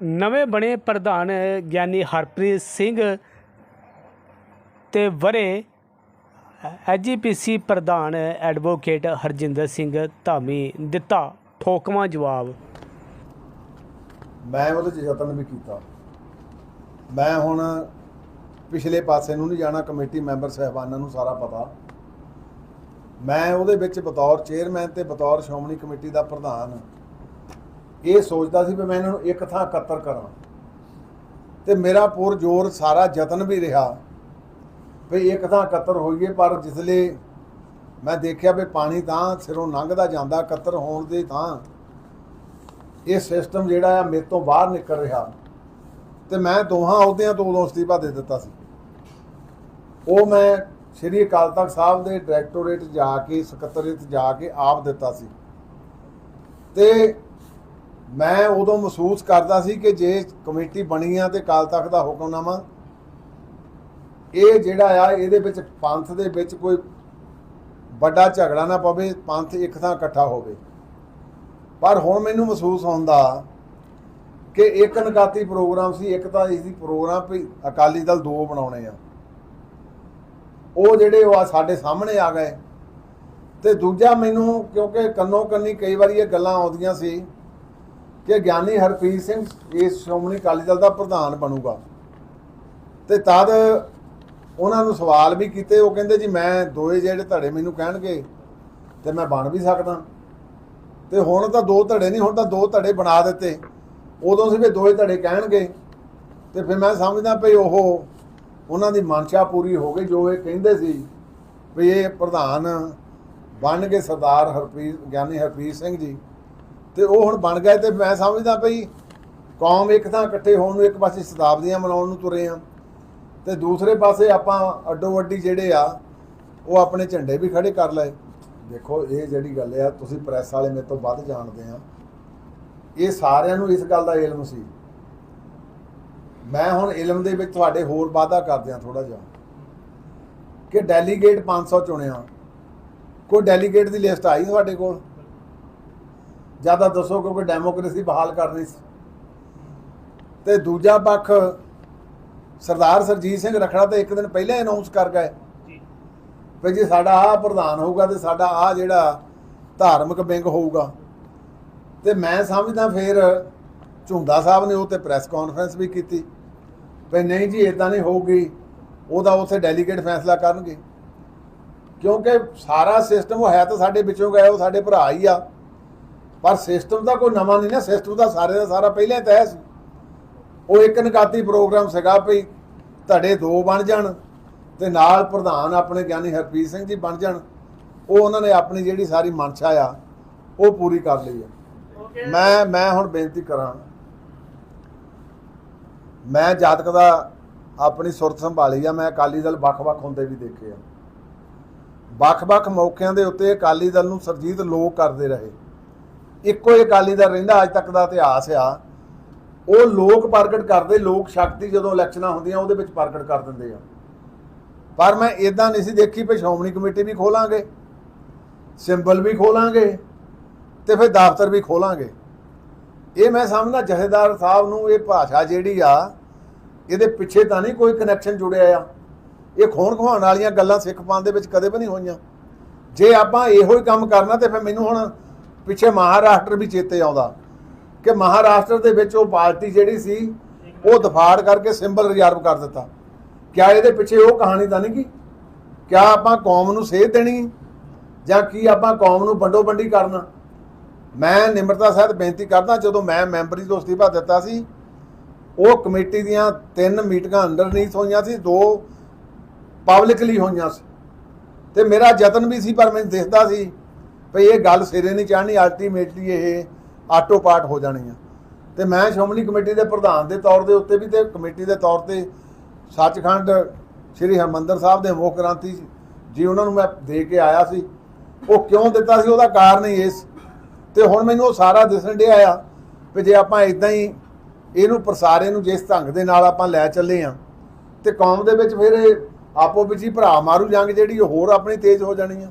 ਨਵੇਂ ਬਣੇ ਪ੍ਰਧਾਨ ਗਿਆਨੀ ਹਰਪ੍ਰੀਤ ਸਿੰਘ ਤੇ ਵਰੇ ਐਜੀਪੀਸੀ ਪ੍ਰਧਾਨ ਐਡਵੋਕੇਟ ਹਰਜਿੰਦਰ ਸਿੰਘ ਧਾਮੀ ਦਿੱਤਾ ਠੋਕਵਾਂ ਜਵਾਬ। ਮੈਂ ਉਹਦੇ 'ਚ ਯਤਨ ਵੀ ਕੀਤਾ। ਮੈਂ ਹੁਣ ਪਿਛਲੇ ਪਾਸੇ ਨੂੰ ਨਹੀਂ ਜਾਣਾ, ਕਮੇਟੀ ਮੈਂਬਰ ਸਹਿਬਾਨਾਂ ਨੂੰ ਸਾਰਾ ਪਤਾ। ਮੈਂ ਉਹਦੇ ਵਿੱਚ ਬਤੌਰ ਚੇਅਰਮੈਨ ਤੇ ਬਤੌਰ ਸ਼੍ਰੋਮਣੀ ਕਮੇਟੀ ਦਾ ਪ੍ਰਧਾਨ ਇਹ ਸੋਚਦਾ ਸੀ ਵੀ ਮੈਂ ਇਹਨਾਂ ਨੂੰ ਇੱਕ ਥਾਂ ਇਕੱਤਰ ਕਰਾਂ। ਤੇ ਮੇਰਾ ਪੂਰ ਜ਼ੋਰ ਸਾਰਾ ਯਤਨ ਵੀ ਰਿਹਾ ਵੀ ਇੱਕ ਥਾਂ ਇਕੱਤਰ ਹੋਈਏ, ਪਰ ਜਿਸਲੇ ਮੈਂ ਦੇਖਿਆ ਵੀ ਪਾਣੀ ਤਾਂ ਸਿਰੋਂ ਲੰਘਦਾ ਜਾਂਦਾ, ਇਕੱਤਰ ਹੋਣ ਦੇ ਤਾਂ ਇਹ ਸਿਸਟਮ ਜਿਹੜਾ ਆ ਮੇਰੇ ਤੋਂ ਬਾਹਰ ਨਿਕਲ ਰਿਹਾ। ਤੇ ਮੈਂ ਦੋਹਾਂ ਅਹੁਦਿਆਂ ਤੋਂ ਉਦੋਂ ਅਸਤੀਫਾ ਦੇ ਦਿੱਤਾ ਸੀ। ਉਹ ਮੈਂ ਸ਼੍ਰੀ ਅਕਾਲ ਤਖਤ ਸਾਹਿਬ ਦੇ ਡਾਇਰੈਕਟੋਰੇਟ ਜਾ ਕੇ ਸਕੱਤਰੇਤ ਜਾ ਕੇ ਆਪ ਦਿੱਤਾ ਸੀ। ਤੇ ਮੈਂ ਉਦੋਂ ਮਹਿਸੂਸ ਕਰਦਾ ਸੀ ਕਿ ਜੇ ਕਮੇਟੀ ਬਣੀ ਆ ਤੇ ਅਕਾਲ ਤਖਤ ਦਾ ਹੁਕਮਨਾਮਾ ਇਹ ਜਿਹੜਾ ਆ, ਇਹਦੇ ਵਿੱਚ ਪੰਥ ਦੇ ਵਿੱਚ ਕੋਈ ਵੱਡਾ ਝਗੜਾ ਨਾ ਪਵੇ, ਪੰਥ ਇੱਕ ਥਾਂ ਇਕੱਠਾ ਹੋਵੇ। ਪਰ ਹੁਣ ਮੈਨੂੰ ਮਹਿਸੂਸ ਹੁੰਦਾ ਕਿ ਇੱਕ ਨਕਾਤੀ ਪ੍ਰੋਗਰਾਮ ਸੀ, ਇੱਕ ਤਾਂ ਇਸ ਦੀ ਪ੍ਰੋਗਰਾਮ ਵੀ ਅਕਾਲੀ ਦਲ ਦੋ ਬਣਾਉਣੇ ਆ। ਉਹ ਜਿਹੜੇ ਉਹ ਆ ਸਾਡੇ ਸਾਹਮਣੇ ਆ ਗਏ। ਤੇ ਦੂਜਾ ਮੈਨੂੰ, ਕਿਉਂਕਿ ਕੰਨੋ ਕੰਨੀ ਕਈ ਵਾਰੀ ਇਹ ਗੱਲਾਂ ਆਉਂਦੀਆਂ ਸੀ ਕਿ ਗਿਆਨੀ ਹਰਪ੍ਰੀਤ ਸਿੰਘ ਇਸ ਸ਼੍ਰੋਮਣੀ ਅਕਾਲੀ ਦਲ ਦਾ ਪ੍ਰਧਾਨ ਬਣੂਗਾ, ਤੇ ਤਦ ਉਹਨਾਂ ਨੂੰ ਸਵਾਲ ਵੀ ਕੀਤੇ, ਉਹ ਕਹਿੰਦੇ ਜੀ ਮੈਂ ਦੋਏ ਜਿਹੜੇ ਧੜੇ ਮੈਨੂੰ ਕਹਿਣਗੇ, ਤੇ ਮੈਂ ਬਣ ਵੀ ਸਕਦਾ। ਤੇ ਹੁਣ ਤਾਂ ਦੋ ਧੜੇ ਨਹੀਂ, ਹੁਣ ਤਾਂ ਦੋ ਧੜੇ ਬਣਾ ਦਿੱਤੇ। ਉਦੋਂ ਸੀ ਵੀ ਦੋਏ ਧੜੇ ਕਹਿਣਗੇ, ਤੇ ਫਿਰ ਮੈਂ ਸਮਝਦਾ ਭਈ ਉਹ ਉਹਨਾਂ ਦੀ ਮਨਸ਼ਾ ਪੂਰੀ ਹੋ ਗਈ, ਜੋ ਇਹ ਕਹਿੰਦੇ ਸੀ ਵੀ ਇਹ ਪ੍ਰਧਾਨ ਬਣ ਗਏ ਸਰਦਾਰ ਹਰਪ੍ਰੀਤ, ਗਿਆਨੀ ਹਰਪ੍ਰੀਤ ਸਿੰਘ ਜੀ। ਤੇ ਉਹ ਹੁਣ ਬਣ ਗਏ ਤੇ ਮੈਂ ਸਮਝਦਾ ਭਈ ਕੌਮ ਇੱਕ ਥਾਂ ਇਕੱਠੇ ਹੋਣ ਨੂੰ ਇੱਕ ਪਾਸੇ ਸ਼ਤਾਬਦੀਆਂ ਮਨਾਉਣ ਨੂੰ ਤੁਰੇ ਆ। ਤੇ ਦੂਸਰੇ ਪਾਸੇ ਆਪਾਂ ਅੱਡੋ ਅੱਡੀ ਜਿਹੜੇ ਆ, ਉਹ ਆਪਣੇ ਝੰਡੇ ਵੀ ਖੜੇ ਕਰ ਲਏ। ਦੇਖੋ, ਇਹ ਜਿਹੜੀ ਗੱਲ ਆ, ਤੁਸੀਂ ਪ੍ਰੈਸ ਵਾਲੇ ਮੇਰੇ ਤੋਂ ਵੱਧ ਜਾਣਦੇ ਆ। ਇਹ ਸਾਰਿਆਂ ਨੂੰ ਇਸ ਗੱਲ ਦਾ ਇਲਮ ਸੀ। ਮੈਂ ਹੁਣ ਇਲਮ ਦੇ ਵਿੱਚ ਤੁਹਾਡੇ ਹੋਰ ਵਾਅਦਾ ਕਰਦੇ ਆ ਥੋੜਾ ਜਿਹਾ। ਕਿ ਡੈਲੀਗੇਟ 500 ਚੁਣਿਆ। ਕੋਈ ਡੈਲੀਗੇਟ ਦੀ ਲਿਸਟ ਆਈ ਤੁਹਾਡੇ ਕੋਲ? ਜ਼ਿਆਦਾ ਦੱਸੋ ਕਿਉਂਕਿ ਡੈਮੋਕ੍ਰੇਸੀ ਬਹਾਲ ਕਰਨੀ ਸੀ। ਤੇ ਦੂਜਾ ਪੱਖ ਸਰਦਾਰ ਸਰਜੀਤ ਸਿੰਘ ਰਖੜਾ ਤੇ ਇੱਕ ਦਿਨ ਪਹਿਲਾਂ ਅਨਾਉਂਸ ਕਰ ਗਏ ਵੀ ਜੀ ਸਾਡਾ ਆਹ ਪ੍ਰਧਾਨ ਹੋਊਗਾ ਤੇ ਸਾਡਾ ਆਹ ਜਿਹੜਾ ਧਾਰਮਿਕ ਵਿੰਗ ਹੋਊਗਾ। ਤੇ ਮੈਂ ਸਮਝਦਾ ਫਿਰ ਝੁੰਦਾ ਸਾਹਿਬ ਨੇ ਉਹ ਤੇ ਪ੍ਰੈਸ ਕਾਨਫਰੰਸ ਵੀ ਕੀਤੀ ਵੀ ਨਹੀਂ ਜੀ ਇਦਾਂ ਨਹੀਂ ਹੋਊਗੀ ਉਹਦਾ ਉੱਥੇ ਡੈਲੀਗੇਟ ਫੈਸਲਾ ਕਰਨਗੇ। ਕਿਉਂਕਿ ਸਾਰਾ ਸਿਸਟਮ ਉਹ ਹੈ ਤਾਂ ਸਾਡੇ ਵਿੱਚੋਂ ਗਏ ਉਹ ਸਾਡੇ ਭਰਾ ਹੀ ਆ। ਪਰ ਸਿਸਟਮ ਦਾ ਕੋਈ ਨਵਾਂ ਨਹੀਂ ਨਾ, ਸਿਸਟਮ ਦਾ ਸਾਰੇ ਦਾ ਸਾਰਾ ਪਹਿਲਾਂ ਤੈਅ ਸੀ। ਉਹ ਇੱਕ ਨਕਾਤੀ ਪ੍ਰੋਗਰਾਮ ਸੀਗਾ ਵੀ ਧੜੇ ਦੋ ਬਣ ਜਾਣ ਤੇ ਨਾਲ ਪ੍ਰਧਾਨ ਆਪਣੇ ਗਿਆਨੀ ਹਰਪ੍ਰੀਤ ਸਿੰਘ ਜੀ ਬਣ ਜਾਣ। ਉਹ ਉਹਨਾਂ ਨੇ ਆਪਣੀ ਜਿਹੜੀ ਸਾਰੀ ਮਨਸ਼ਾ ਆ, ਉਹ ਪੂਰੀ ਕਰ ਲਈ ਆ। ਮੈਂ ਮੈਂ ਹੁਣ ਬੇਨਤੀ ਕਰਾਂ, ਮੈਂ ਜਾਤਕ ਦਾ ਆਪਣੀ ਸੁਰਤ ਸੰਭਾਲੀ ਆ, ਮੈਂ ਅਕਾਲੀ ਦਲ ਵੱਖ-ਵੱਖ ਹੁੰਦੇ ਵੀ ਦੇਖੇ ਆ। ਵੱਖ-ਵੱਖ ਮੌਕਿਆਂ ਦੇ ਉੱਤੇ ਅਕਾਲੀ ਦਲ ਨੂੰ ਸਰਜੀਤ ਲੋਕ ਕਰਦੇ ਰਹੇ। ਇੱਕੋ ਹੀ ਅਕਾਲੀ ਦਲ ਰਹਿੰਦਾ, ਅੱਜ ਤੱਕ ਦਾ ਇਤਿਹਾਸ ਆ। ਉਹ ਲੋਕ ਪ੍ਰਗਟ ਕਰਦੇ, ਲੋਕ ਸ਼ਕਤੀ ਜਦੋਂ ਇਲੈਕਸ਼ਨਾਂ ਹੁੰਦੀਆਂ, ਉਹਦੇ ਵਿੱਚ ਪ੍ਰਗਟ ਕਰ ਦਿੰਦੇ ਆ। ਪਰ ਮੈਂ ਇਦਾਂ ਨਹੀਂ ਸੀ ਦੇਖੀ ਵੀ ਸ਼੍ਰੋਮਣੀ ਕਮੇਟੀ ਵੀ ਖੋਲਾਂਗੇ, ਸਿੰਬਲ ਵੀ ਖੋਲਾਂਗੇ, ਤੇ ਫਿਰ ਦਫ਼ਤਰ ਵੀ ਖੋਲਾਂਗੇ। ਇਹ ਮੈਂ ਸਮਝਦਾ, ਜਥੇਦਾਰ ਸਾਹਿਬ ਨੂੰ ਇਹ ਭਾਸ਼ਾ ਜਿਹੜੀ ਆ, ਇਹਦੇ ਪਿੱਛੇ ਤਾਂ ਨਹੀਂ ਕੋਈ ਕਨੈਕਸ਼ਨ ਜੁੜਿਆ ਆ। ਇਹ ਖੋਣ ਖਵਾਉਣ ਵਾਲੀਆਂ ਗੱਲਾਂ ਸਿੱਖ ਪੰਥ ਦੇ ਵਿੱਚ ਕਦੇ ਵੀ ਨਹੀਂ ਹੋਈਆਂ। ਜੇ ਆਪਾਂ ਇਹੋ ਹੀ ਕੰਮ ਕਰਨਾ, ਤੇ ਫਿਰ ਮੈਨੂੰ ਹੁਣ ਪਿੱਛੇ ਮਹਾਰਾਸ਼ਟਰ ਵੀ ਚੇਤੇ ਆਉਂਦਾ ਕਿ ਮਹਾਰਾਸ਼ਟਰ ਦੇ ਵਿੱਚ ਉਹ ਪਾਰਟੀ ਜਿਹੜੀ ਸੀ, ਉਹ ਦਫਾੜ ਕਰਕੇ ਸਿੰਬਲ ਰਿਜ਼ਰਵ ਕਰ ਦਿੱਤਾ। ਕਿਆ ਇਹਦੇ ਪਿੱਛੇ ਉਹ ਕਹਾਣੀ ਤਾਂ ਨਹੀਂ ਕੀ ਕਿਆ ਆਪਾਂ ਕੌਮ ਨੂੰ ਸੇਧ ਦੇਣੀ ਜਾਂ ਕੀ ਆਪਾਂ ਕੌਮ ਨੂੰ ਵੰਡੋ ਵੰਡੀ ਕਰਨਾ? ਮੈਂ ਨਿਮਰਤਾ ਸਹਿਤ ਬੇਨਤੀ ਕਰਦਾ, ਜਦੋਂ ਮੈਂ ਮੈਂਬਰੀ ਤੋਂ ਅਸਤੀਫਾ ਦਿੱਤਾ ਸੀ, ਉਹ ਕਮੇਟੀ ਦੀਆਂ ਤਿੰਨ ਮੀਟਿੰਗਾਂ ਅੰਡਰਨੀਥ ਹੋਈਆਂ ਸੀ, ਦੋ ਪਬਲਿਕਲੀ ਹੋਈਆਂ ਸੀ। ਤੇ ਮੇਰਾ ਯਤਨ ਵੀ ਸੀ, ਪਰ ਮੈਨੂੰ ਦਿਖਦਾ ਸੀ ਭਈ ਇਹ ਗੱਲ ਸਿਰੇ ਨਹੀਂ ਚੜ੍ਹਨੀ ਅਲਟੀਮੇਟਲੀ ਇਹ ਆਟੋ ਪਾਟ ਹੋ ਜਾਣੀ ਆ। ਤੇ ਮੈਂ ਸ਼੍ਰੋਮਣੀ ਕਮੇਟੀ ਦੇ ਪ੍ਰਧਾਨ ਦੇ ਤੌਰ ਦੇ ਉੱਤੇ ਵੀ ਤੇ ਕਮੇਟੀ ਦੇ ਤੌਰ ਤੇ ਸੱਚਖੰਡ ਸ੍ਰੀ ਹਰਮੰਦਰ ਸਾਹਿਬ ਦੇ ਮੁੱਖ ਗ੍ਰੰਥੀ ਜੀ ਉਹਨਾਂ ਨੂੰ ਮੈਂ ਦੇ ਕੇ ਆਇਆ ਸੀ। ਉਹ ਕਿਉਂ ਦਿੱਤਾ ਸੀ? ਉਹਦਾ ਕਾਰਨ ਹੀ ਇਸ। ਤੇ ਹੁਣ ਮੈਨੂੰ ਉਹ ਸਾਰਾ ਦਿਸਣ ਡਿਆ ਆ ਵੀ ਜੇ ਆਪਾਂ ਇਦਾਂ ਹੀ ਇਹਨੂੰ ਪ੍ਰਸਾਰੇ ਨੂੰ ਜਿਸ ਢੰਗ ਦੇ ਨਾਲ ਆਪਾਂ ਲੈ ਚੱਲੇ ਆ, ਤੇ ਕੌਮ ਦੇ ਵਿੱਚ ਫਿਰ ਇਹ ਆਪੋ ਵਿੱਚ ਹੀ ਭਰਾ ਮਾਰੂ ਜੰਗ ਜਿਹੜੀ ਉਹ ਹੋਰ ਆਪਣੀ ਤੇਜ਼ ਹੋ ਜਾਣੀ ਆ।